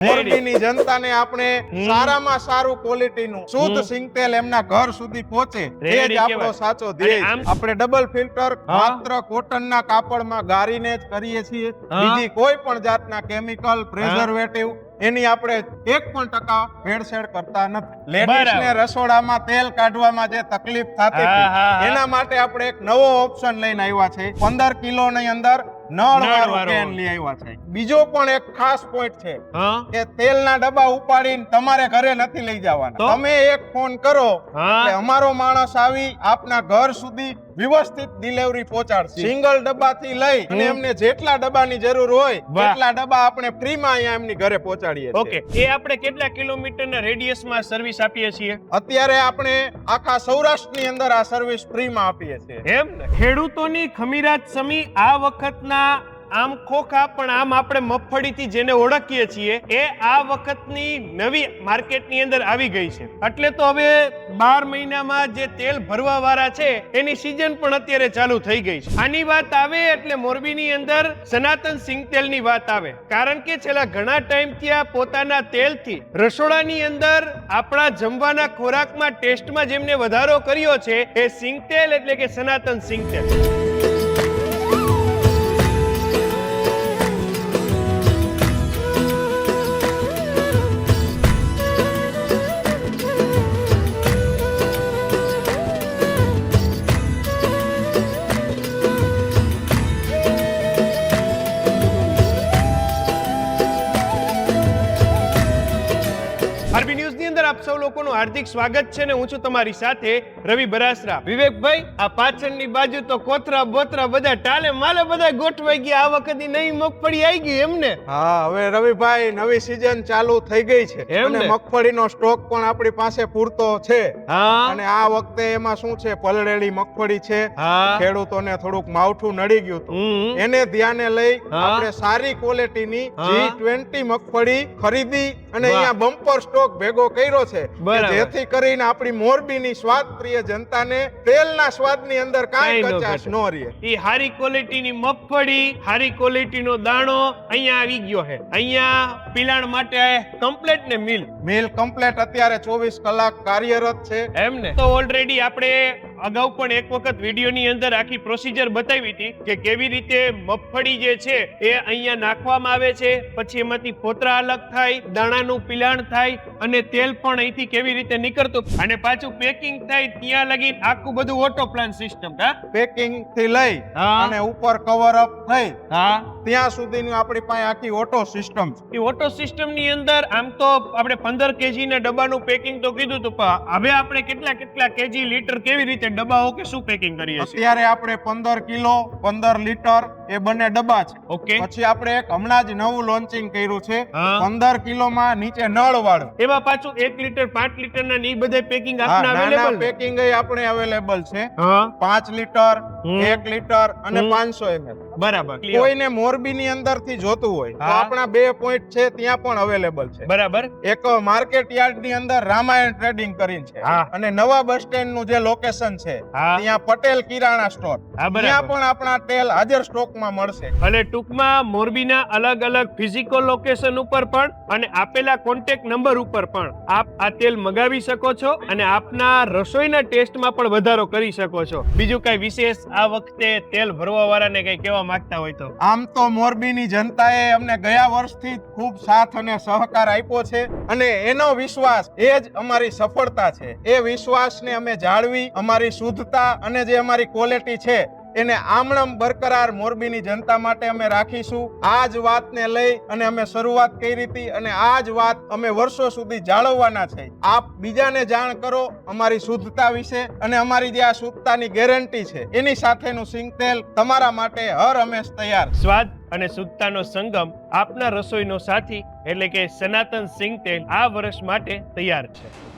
મોરબીની જનતાને આપણે સારામાં સારું ક્વોલિટીનું શુદ્ધ સિંગતેલ એમના ઘર સુધી પહોંચે. એ જ આપણો સાચો ધ્યેય. આપણે ડબલ ફિલ્ટર. માત્ર કોટનના કાપડમાં ગારીને જ કરીએ છીએ. બીજી કોઈ પણ જાતના કેમિકલ પ્રિઝર્વેટિવ એની આપણે એક પણ ટકા ભેળસેળ કરતા નથી. લેડીઝને. રસોડામાં તેલ કાઢવામાં જે તકલીફ થતી એના માટે આપણે એક નવો ઓપ્શન લઈને આવ્યા છે. પંદર કિલો ની અંદર નળ નળ વાળું વાળું. કેન લઈ આવ્યા છે. બીજો પણ એક ખાસ પોઈન્ટ છે કે તેલના ડબ્બા ઉપાડીને તમારે ઘરે નથી લઈ જવાના. તમે એક ફોન કરો. એટલે અમારો માણસ આવી આપના ઘર સુધી વ્યવસ્થિત ડિલિવરી પહોંચાડશે. સિંગલ ડબ્બાથી લઈ અને એમને જેટલા ડબ્બાની જરૂર હોય. એટલા ડબ્બા આપણે ફ્રીમાં અહીંયા એમની ઘરે પહોંચાડીએ ઓકે એ આપણે કેટલા કિલોમીટરના રેડિયસમાં સર્વિસ આપીએ છીએ? અત્યારે આપણે આખા સૌરાષ્ટ્રની અંદર આ સર્વિસ ફ્રીમાં આપીએ છીએ. એમ ખેડૂતોની ખમીરાત સમી આ વખતના આમ ખોખા, પણ આમ આપણે મગફળીથી જેને ઓળખીએ છીએ, એ આ વખતની નવી માર્કેટની અંદર આવી ગઈ છે. એટલે તો હવે બાર મહિનામાં જે તેલ ભરવા વાળા છે, એની સિઝન પણ અત્યારે ચાલુ થઈ ગઈ છે. આની વાત આવે એટલે મોરબીની અંદર સનાતન સિંગ તેલની વાત આવે. કારણ કે છેલ્લા ઘણા ટાઈમથી આ પોતાના તેલથી રસોડાની અંદર આપણા જમવાના ખોરાકમાં ટેસ્ટમાં જેમને વધારો કર્યો છે, એ સિંગ તેલ એટલે કે સનાતન સિંગ તેલ. આપ સૌ લોકોનું હાર્દિક સ્વાગત છે ને હું છું તમારી સાથે રવિ બરાસરા. વિવેકભાઈ આ પાછળની બાજુ તો કોથરા બોથરા બધા ટાલે માલે બધા ગોઠવાઈ ગયા. આ વખતે નવી મગફળી આવી ગઈ એમને હા હવે રવિભાઈ નવી સિઝન ચાલુ થઈ ગઈ છે. અને મગફળીનો સ્ટોક પણ આપણી પાસે પૂરતો છે. હા. અને આ વખતે એમાં શું છે? પલળેલી મગફળી છે. હા. ખેડૂતોને થોડુંક માવઠું નડી ગયું હતું. એને ધ્યાને લઈ આપણે સારી ક્વોલિટીની હા. જી ટ્વેન્ટી મગફળી ખરીદી અને અહીંયા બમ્પર સ્ટોક ભેગો કર્યો છે. જેથી કરીને આપણી મોરબીની સ્વાદ પ્રિય જનતાને તેલના સ્વાદની અંદર કાંઈ કચાશ ન રહે. ઈ હારી ક્વોલિટીની મગફળી હારી ક્વોલિટીનો દાણો અહીંયા આવી ગયો છે. અહીંયા પિલાણ માટે કમ્પ્લેટ ને મિલ. મિલ કમ્પ્લેટ અત્યારે ચોવીસ કલાક કાર્યરત છે. એમ ને? તો ઓલરેડી આપણે અગાઉ પણ એક વખત વિડીયોની અંદર આખી પ્રોસિજર બતાવી હતી કે કેવી રીતે મગફળી જે છે એ અહીંયા નાખવામાં આવે છે પછી એમાંથી ફોતરા અલગ થાય દાણાનું પિલાણ થાય અને તેલ પણ અહીંથી કેવી રીતે નીકળતું. અને પાછું પેકિંગ થાય ત્યાં લગી આખું બધું ઓટો પ્લાન સિસ્ટમ હા? પેકિંગથી લઈ. અને ઉપર કવર અપ થઈ. હા. ત્યાં સુધીની આપણી પાસે આખી ઓટો સિસ્ટમ છે. એ ઓટો સિસ્ટમની અંદર આમ તો આપણે પંદર કેજી ના ડબ્બાનું પેકિંગ તો કીધું હતું પણ હવે આપણે કેટલા કેટલા કેજી લીટર કેવી રીતે ડબ્બાઓ કે શું પેકિંગ કરીએ છીએ? અત્યારે આપણે પંદર કિલો પંદર લીટર એ બંને ડબ્બા છે. ઓકે. પછી આપણે એક હમણાં જ નવું લોન્ચિંગ કર્યું છે. પંદર કિલોમાં નીચે નળ વાળું. એમાં પાછું એક લીટર પાંચ લીટર ના ની બધે પેકિંગ આપણે અવેલેબલ પેકિંગ આપણે અવેલેબલ છે. પાંચ લીટર. એક લીટર અને. પાંચસો એમએલ બરાબર કોઈને મોરબી ની અંદરથી જોતું હોય તો આપણા બે પોઈન્ટ છે ત્યાં પણ અવેલેબલ છે. બરાબર. એક માર્કેટ યાર્ડની અંદર રામાયણ ટ્રેડિંગ કરીને છે. અને નવા બસ સ્ટેન્ડનું જે લોકેશન છે ત્યાં પટેલ કિરાણા સ્ટોર ત્યાં પણ આપણા તેલ હાજર સ્ટોક માં મળશે. અને ટૂંકમાં મોરબીના અલગ અલગ ફિઝિકલ લોકેશન ઉપર પણ અને આપેલા કોન્ટેક્ટ નંબર ઉપર પણ. આપ આ તેલ મગાવી શકો છો અને આપના રસોઈના ટેસ્ટમાં પણ વધારો કરી શકો છો. બીજું કઈ વિશેષ આ વખતે તેલ ભરવા વાળાને કઈ કહેવા માંગતા હોય તો? આમ તો મોરબીની જનતાએ અમને ગયા વર્ષથી ખૂબ સાથ અને સહકાર આપ્યો છે અને એનો વિશ્વાસ એ જ અમારી સફળતા છે. એ વિશ્વાસને અમે જાળવી અમારી શુદ્ધતા અને જે અમારી ક્વોલિટી છે એને આમણમ બરકરાર મોરબીની જનતા માટે અમે રાખીશું. આ જ વાતને લઈ અને અમે શરૂઆત કરી હતી અને આ જ વાત અમે વર્ષો સુધી જાળવવાના છે. આપ બીજાને જાણ કરો અમારી શુદ્ધતા વિશે અને અમારી જે આ શુદ્ધતાની ગેરંટી છે, એની સાથેનું સિંગ તેલ તમારા માટે હર હંમેશ તૈયાર સ્વાદ અને શુદ્ધતાનો સંગમ આપના રસોઈનો સાથી એટલે કે સનાતન સિંગ તેલ આ વર્ષ માટે તૈયાર છે.